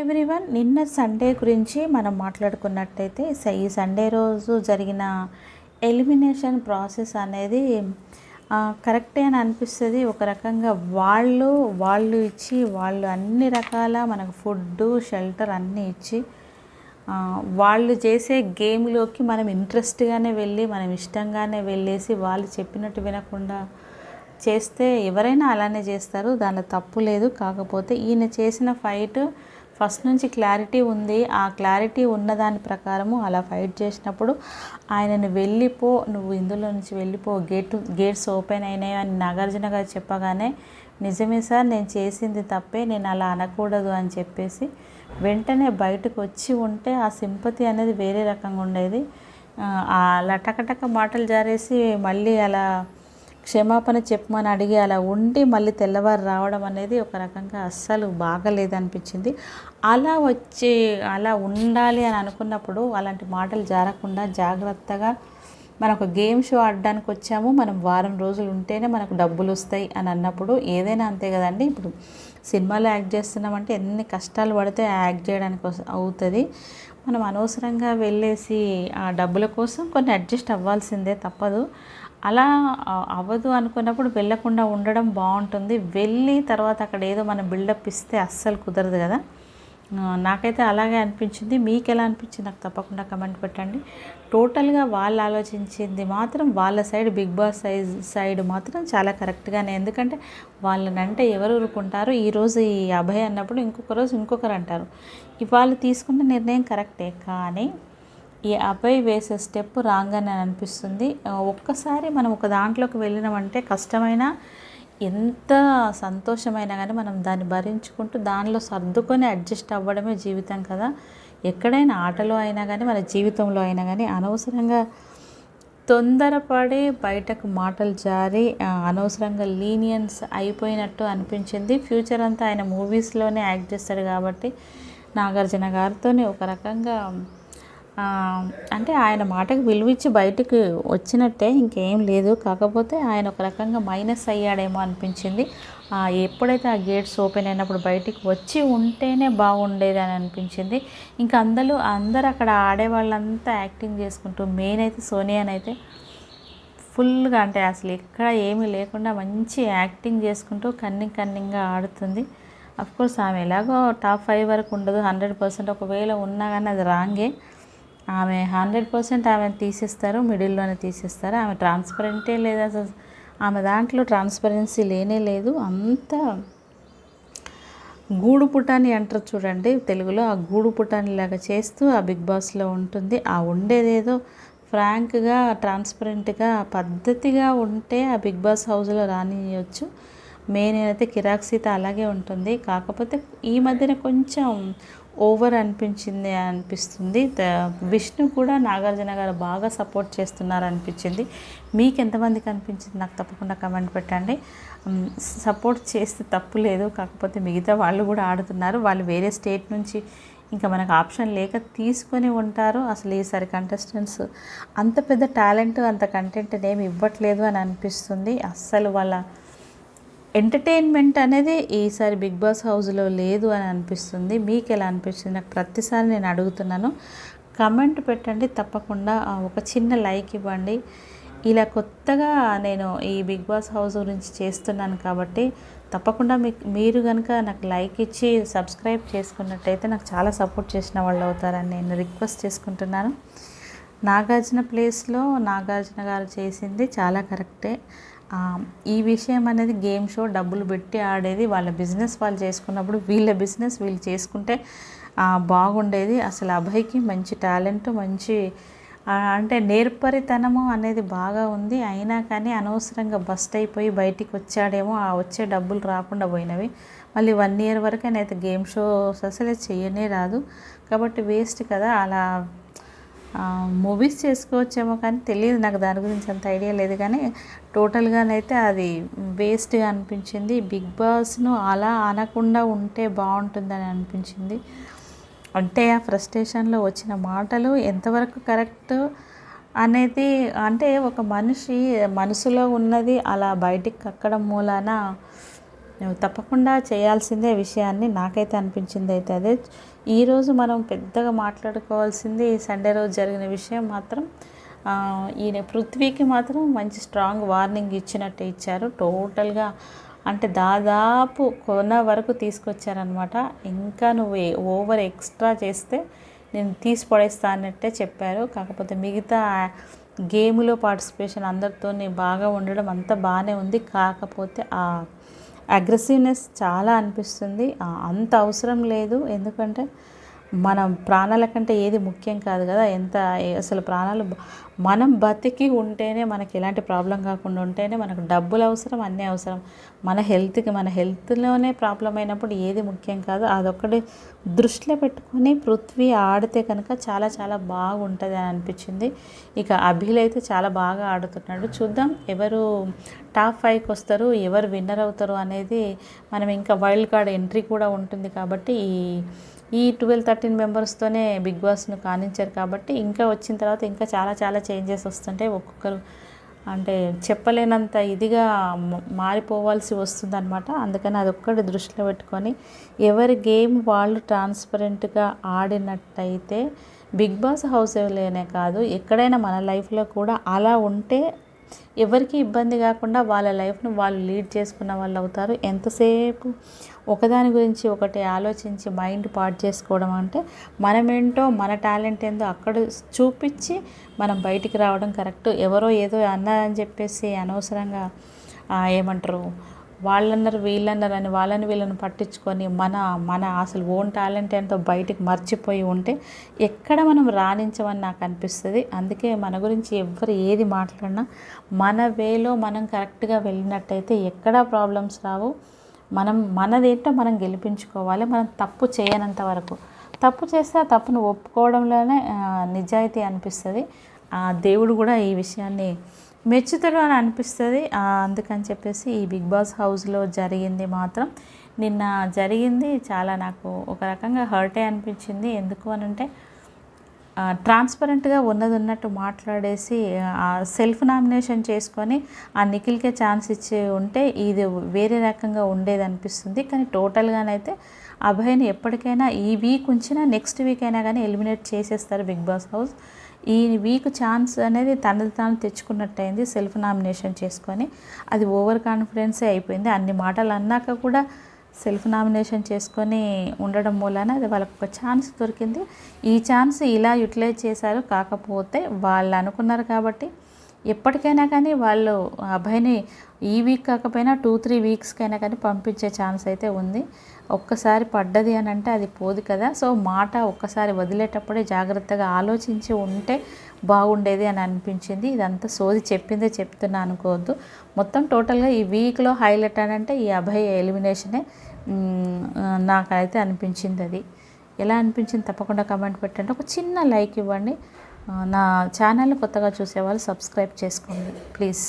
Everyone నిన్న Sunday గురించి మనం మాట్లాడుకున్నట్టయితే ఈ సండే రోజు జరిగిన ఎలిమినేషన్ ప్రాసెస్ అనేది కరెక్టే అని అనిపిస్తుంది. ఒక రకంగా వాళ్ళు వాళ్ళు ఇచ్చి వాళ్ళు అన్ని రకాల మనకు ఫుడ్ షెల్టర్ అన్నీ ఇచ్చి వాళ్ళు చేసే గేమ్లోకి మనం ఇంట్రెస్ట్గానే వెళ్ళి మనం ఇష్టంగానే వెళ్ళేసి వాళ్ళు చెప్పినట్టు వినకుండా చేస్తే ఎవరైనా అలానే చేస్తారు. దానిలో తప్పు లేదు. కాకపోతే ఈయన చేసిన ఫైట్ ఫస్ట్ నుంచి క్లారిటీ ఉంది. ఆ క్లారిటీ ఉన్నదాని ప్రకారము అలా ఫైట్ చేసినప్పుడు ఆయనను వెళ్ళిపో నువ్వు ఇందులో నుంచి వెళ్ళిపో గేట్ గేట్స్ ఓపెన్ అయినాయి అని నాగార్జున గారు చెప్పగానే నిజమే సార్ నేను చేసింది తప్పే నేను అలా అనకూడదు అని చెప్పేసి వెంటనే బయటకు వచ్చి ఉంటే ఆ సింపతి అనేది వేరే రకంగా ఉండేది. ఆ, అలా టకటక మాటలు జారేసి మళ్ళీ అలా క్షమాపణ చెప్పమని అడిగి అలా ఉండి మళ్ళీ తెల్లవారు రావడం అనేది ఒక రకంగా అస్సలు బాగలేదనిపించింది. అలా వచ్చి అలా ఉండాలి అని అనుకున్నప్పుడు అలాంటి మాటలు జారకుండా జాగ్రత్తగా మనం ఒక గేమ్ షో ఆడడానికి వచ్చాము. మనం వారం రోజులు ఉంటేనే మనకు డబ్బులు వస్తాయి అని అన్నప్పుడు ఏదైనా అంతే కదండి. ఇప్పుడు సినిమాలో యాక్ట్ చేస్తున్నామంటే ఎన్ని కష్టాలు పడితే యాక్ట్ చేయడానికి అవుతుంది. మనం అనవసరంగా వెళ్ళేసి ఆ డబ్బుల కోసం కొన్ని అడ్జస్ట్ అవ్వాల్సిందే తప్పదు. అలా అవ్వదు అనుకున్నప్పుడు వెళ్ళకుండా ఉండడం బాగుంటుంది. వెళ్ళి తర్వాత అక్కడ ఏదో మనం బిల్డప్ ఇస్తే అస్సలు కుదరదు కదా. నాకైతే అలాగే అనిపించింది. మీకు ఎలా అనిపించింది? నాకు తప్పకుండా కమెంట్ పెట్టండి. టోటల్గా వాళ్ళు ఆలోచించింది మాత్రం వాళ్ళ side Bigg Boss size side మాత్రం చాలా కరెక్ట్గానే ఎందుకంటే వాళ్ళనంటే ఎవరు ఊరుకుంటారు? ఈరోజు ఈ అభయ్ అన్నప్పుడు ఇంకొక రోజు ఇంకొకరు అంటారు. ఇవాళ తీసుకున్న నిర్ణయం కరెక్టే కానీ ఈ అబ్బాయి వేసే స్టెప్ రాంగ్ అని అనిపిస్తుంది. ఒక్కసారి మనం ఒక దాంట్లోకి వెళ్ళినామంటే కష్టమైన ఎంత సంతోషమైనా కానీ మనం దాన్ని భరించుకుంటూ దానిలో సర్దుకొని అడ్జస్ట్ అవ్వడమే జీవితం కదా. ఎక్కడైనా ఆటలో అయినా కానీ మన జీవితంలో అయినా కానీ అనవసరంగా తొందరపడి బయటకు మాటలు జారి అనవసరంగా లీనియన్స్ అయిపోయినట్టు అనిపించింది. ఫ్యూచర్ అంతా ఆయన మూవీస్లోనే యాక్ట్ చేస్తాడు కాబట్టి నాగార్జున గారితోనే ఒక రకంగా అంటే ఆయన మాటకు విలువిచ్చి బయటకు వచ్చినట్టే ఇంకేం లేదు. కాకపోతే ఆయన ఒక రకంగా మైనస్ అయ్యాడేమో అనిపించింది. ఎప్పుడైతే ఆ గేట్స్ ఓపెన్ అయినప్పుడు బయటికి వచ్చి ఉంటేనే బాగుండేది అని అనిపించింది. ఇంకా అందరూ అందరు అక్కడ ఆడేవాళ్ళంతా యాక్టింగ్ చేసుకుంటూ మెయిన్ అయితే సోనియానైతే ఫుల్గా అంటే అసలు ఎక్కడ ఏమీ లేకుండా మంచి యాక్టింగ్ చేసుకుంటూ కన్నింగ్ కన్నింగ్గా ఆడుతుంది. అఫ్కోర్స్ ఆమె ఎలాగో టాప్ ఫైవ్ వరకు ఉండదు హండ్రెడ్ పర్సెంట్. ఒకవేళ ఉన్నా కానీ అది రాంగే. ఆమె హండ్రెడ్ పర్సెంట్ ఆమెను తీసేస్తారు మిడిల్లోనే తీసేస్తారు. ఆమె ట్రాన్స్పరెంటే లేదు అసలు. ఆమె దాంట్లో ట్రాన్స్పరెన్సీ లేనే లేదు. అంత గూడు పుటాని అంటారు చూడండి తెలుగులో. ఆ గూడు పుటాని లాగా చేస్తూ ఆ బిగ్ బాస్లో ఉంటుంది. ఆ ఉండేదేదో ఫ్రాంక్గా ట్రాన్స్పరెంట్గా పద్ధతిగా ఉంటే ఆ బిగ్ బాస్ హౌస్లో రానియచ్చు. మెయిన్ అయితే కిరాక్ సీత అలాగే ఉంటుంది. కాకపోతే ఈ మధ్యన కొంచెం ఓవర్ అనిపించింది అనిపిస్తుంది. విష్ణు కూడా నాగార్జున గారు బాగా సపోర్ట్ చేస్తున్నారు అనిపించింది. మీకు ఎంతమందికి అనిపించింది? నాకు తప్పకుండా కమెంట్ పెట్టండి. సపోర్ట్ చేస్తే తప్పు లేదు. కాకపోతే మిగతా వాళ్ళు కూడా ఆడుతున్నారు. వాళ్ళు వేరే స్టేట్ నుంచి ఇంకా మనకు ఆప్షన్ లేక తీసుకొని ఉంటారు. అసలు ఈసారి కంటెస్టెంట్స్ అంత పెద్ద టాలెంట్ అంత కంటెంట్ ఏమి ఇవ్వట్లేదు అని అనిపిస్తుంది. అస్సలు వాళ్ళ ఎంటర్టైన్మెంట్ అనేది ఈసారి బిగ్ బాస్ హౌస్లో లేదు అని అనిపిస్తుంది. మీకు ఎలా అనిపిస్తుంది? నాకు ప్రతిసారి నేను అడుగుతున్నాను. కమెంట్ పెట్టండి. తప్పకుండా ఒక చిన్న లైక్ ఇవ్వండి. ఇలా కొత్తగా నేను ఈ బిగ్ బాస్ హౌస్ గురించి చేస్తున్నాను కాబట్టి తప్పకుండా మీకు మీరు కనుక నాకు లైక్ ఇచ్చి సబ్స్క్రైబ్ చేసుకున్నట్టయితే నాకు చాలా సపోర్ట్ చేసిన వాళ్ళు అవుతారని నేను రిక్వెస్ట్ చేసుకుంటున్నాను. నాగార్జున ప్లేస్లో నాగార్జున గారు చేసింది చాలా కరెక్టే. ఈ విషయం అనేది గేమ్ షో డబ్బులు పెట్టి ఆడేది వాళ్ళ బిజినెస్ వాళ్ళు చేసుకున్నప్పుడు వీళ్ళ బిజినెస్ వీళ్ళు చేసుకుంటే బాగుండేది. అసలు అభయ్కి మంచి టాలెంట్ మంచి అంటే నేర్పరితనము అనేది బాగా ఉంది. అయినా కానీ అనవసరంగా బస్ట్ అయిపోయి బయటికి వచ్చాడేమో ఆ వచ్చే డబ్బులు రాకుండా పోయినవి. మళ్ళీ వన్ ఇయర్ వరకు అయితే గేమ్ షోస్ అసలే చేయనే రాదు. కాబట్టి వేస్ట్ కదా. అలా మూవీస్ చేసుకోవచ్చేమో కానీ తెలియదు. నాకు దాని గురించి అంత ఐడియా లేదు కానీ టోటల్గానైతే అది వేస్ట్గా అనిపించింది. బిగ్ బాస్ను అలా అనకుండా ఉంటే బాగుంటుందని అనిపించింది. అంటే ఆ ఫ్రస్ట్రేషన్లో వచ్చిన మాటలు ఎంతవరకు కరెక్ట్ అనేది అంటే ఒక మనిషి మనసులో ఉన్నది అలా బయటికి కక్కడం మూలాన నువ్వు తప్పకుండా చేయాల్సిందే విషయాన్ని నాకైతే అనిపించింది అయితే అదే. ఈరోజు మనం పెద్దగా మాట్లాడుకోవాల్సింది సండే రోజు జరిగిన విషయం మాత్రం ఈయన పృథ్వీకి మాత్రం మంచి స్ట్రాంగ్ వార్నింగ్ ఇచ్చినట్టు ఇచ్చారు. టోటల్గా అంటే దాదాపు కొన వరకు తీసుకొచ్చారనమాట ఇంకా నువ్వు ఓవర్ ఎక్స్ట్రా చేస్తే నేను తీసి పడేస్తా అన్నట్టే చెప్పారు. కాకపోతే మిగతా గేమ్లో పార్టిసిపేషన్ అందరితో బాగా ఉండడం అంతా బాగానే ఉంది. కాకపోతే ఆ అగ్రెసివ్నెస్ చాలా అనిపిస్తుంది. అంత అవసరం లేదు. ఎందుకంటే మనం ప్రాణాల కంటే ఏది ముఖ్యం కాదు కదా? ఎంత అసలు ప్రాణాలు మనం బతికి ఉంటేనే మనకి ఎలాంటి ప్రాబ్లం కాకుండా ఉంటేనే మనకు డబ్బులు అవసరం అన్నీ అవసరం. మన హెల్త్కి మన హెల్త్లోనే ప్రాబ్లం అయినప్పుడు ఏది ముఖ్యం కాదు. అదొక్కటి దృష్టిలో పెట్టుకొని పృథ్వీ ఆడితే కనుక చాలా చాలా బాగుంటుంది అని అనిపించింది. ఇక అభిల్ అయితే చాలా బాగా ఆడుతున్నాడు. చూద్దాం ఎవరు టాప్ ఫైవ్కి వస్తారు ఎవరు విన్నర్ అవుతారు అనేది మనం ఇంకా వైల్డ్ కార్డ్ ఎంట్రీ కూడా ఉంటుంది కాబట్టి ఈ ఈ ట్వెల్వ్ థర్టీన్ మెంబర్స్తోనే బిగ్ బాస్ను కానించారు కాబట్టి ఇంకా వచ్చిన తర్వాత ఇంకా చాలా చాలా చేంజెస్ వస్తుంటాయి ఒక్కొక్కరు అంటే చెప్పలేనంత ఇదిగా మారిపోవాల్సి వస్తుందన్నమాట. అందుకని అది ఒక్కటి దృష్టిలో పెట్టుకొని ఎవరి గేమ్ వాళ్ళు ట్రాన్స్పరెంట్గా ఆడినట్టయితే బిగ్ బాస్ హౌస్లోనే కాదు ఎక్కడైనా మన లైఫ్లో కూడా అలా ఉంటే ఎవరికి ఇబ్బంది కాకుండా వాళ్ళ లైఫ్ను వాళ్ళు లీడ్ చేసుకున్న వాళ్ళు అవుతారు. ఎంతసేపు ఒకదాని గురించి ఒకటి ఆలోచించి మైండ్ పాడు చేసుకోవడం అంటే మనమేంటో మన టాలెంట్ ఏందో అక్కడ చూపించి మనం బయటికి రావడం కరెక్ట్. ఎవరో ఏదో అన్నారని చెప్పేసి అనవసరంగా ఏమంటారు వాళ్ళన్నారు వీళ్ళన్నారు అని వాళ్ళని వీళ్ళని పట్టించుకొని మన మన అసలు ఓన్ టాలెంట్ ఏంటో బయటికి మర్చిపోయి ఉంటే ఎక్కడ మనం రాణించమని నాకు అనిపిస్తుంది. అందుకే మన గురించి ఎవరు ఏది మాట్లాడినా మన వేలో మనం కరెక్ట్గా వెళ్ళినట్టయితే ఎక్కడా ప్రాబ్లమ్స్ రావు. మనం మనదేంటో మనం గెలిపించుకోవాలి. మనం తప్పు చేయనంత వరకు. తప్పు చేస్తే ఆ తప్పును ఒప్పుకోవడంలోనే నిజాయితీ అనిపిస్తుంది. ఆ దేవుడు కూడా ఈ విషయాన్ని మెచ్చుతాడు అని అనిపిస్తుంది. అందుకని చెప్పేసి ఈ బిగ్ బాస్ హౌస్లో జరిగింది మాత్రం నిన్న జరిగింది. చాలా నాకు ఒక రకంగా హర్టే అనిపించింది. ఎందుకు అని అంటే ట్రాన్స్పరెంట్గా ఉన్నది ఉన్నట్టు మాట్లాడేసి ఆ సెల్ఫ్ నామినేషన్ చేసుకొని ఆ నిఖిల్కే ఛాన్స్ ఇచ్చి ఉంటే ఇది వేరే రకంగా ఉండేది అనిపిస్తుంది. కానీ టోటల్గానైతే అభయ్ని ఎప్పటికైనా ఈ వీక్ ఉంచినా నెక్స్ట్ వీక్ అయినా కానీ ఎలిమినేట్ చేసేస్తారు బిగ్ బాస్ హౌస్. ఈ వీక్ ఛాన్స్ అనేది తనది తాను తెచ్చుకున్నట్టయింది సెల్ఫ్ నామినేషన్ చేసుకొని. అది ఓవర్ కాన్ఫిడెన్సే అయిపోయింది. అన్ని మాటలు అన్నాక కూడా సెల్ఫ్ నామినేషన్ చేసుకొని ఉండడం మూలాన అది వాళ్ళకు ఒక ఛాన్స్ దొరికింది. ఈ ఛాన్స్ ఇలా యూటిలైజ్ చేశారు. కాకపోతే వాళ్ళు అనుకున్నారు కాబట్టి ఎప్పటికైనా కానీ వాళ్ళు అబ్బాయిని ఈ వీక్ కాకపోయినా టూ త్రీ వీక్స్కైనా కానీ పంపించే ఛాన్స్ అయితే ఉంది. ఒక్కసారి పడ్డది అని అంటే అది పోదు కదా. సో మాట ఒక్కసారి వదిలేటప్పుడే జాగ్రత్తగా ఆలోచించి ఉంటే బాగుండేది అని అనిపించింది. ఇదంతా సోది చెప్పిందే చెప్తున్నా అనుకోవద్దు. మొత్తం టోటల్గా ఈ వీక్లో హైలైట్ అని అంటే ఈ అభయ ఎలిమినేషనే నాకైతే అనిపించింది అది. ఎలా అనిపించింది తప్పకుండా కమెంట్ పెట్టండి. ఒక చిన్న లైక్ ఇవ్వండి. నా ఛానల్ కొత్తగా చూసేవాళ్ళు సబ్స్క్రైబ్ చేసుకోండి. ప్లీజ్.